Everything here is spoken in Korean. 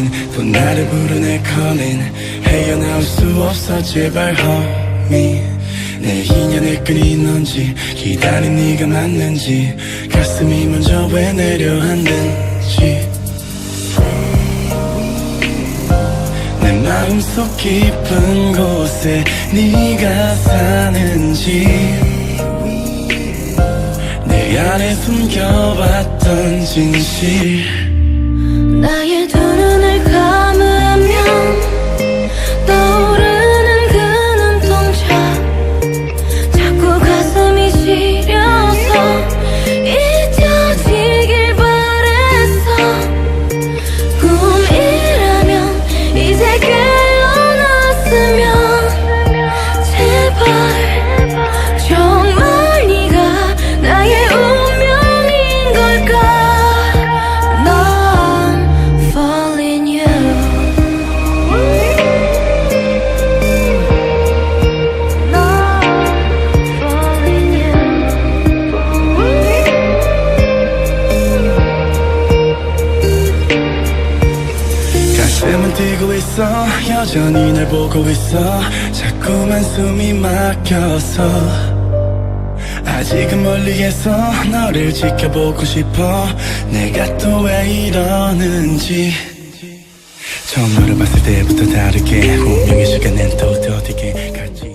나를 부르네 calling 헤어나올 수 없어 제발 homie. 내 인연의 끈이 넌지 기다린 네가 맞는지 가슴이 먼저 왜 내려앉는지. 내 마음속 깊은 곳에 네가 사는지. 내 안에 숨겨왔던 진실 나의 두 눈을 감으 뛰고 있어. 여전히 날 보고 있어. 자꾸만 숨이 막혀서. 아직은 멀리에서 너를 지켜보고 싶어. 내가 또 왜 이러는지. 처음 너를 봤을 때부터 다르게 운명의 시간은 또 어디게 갈지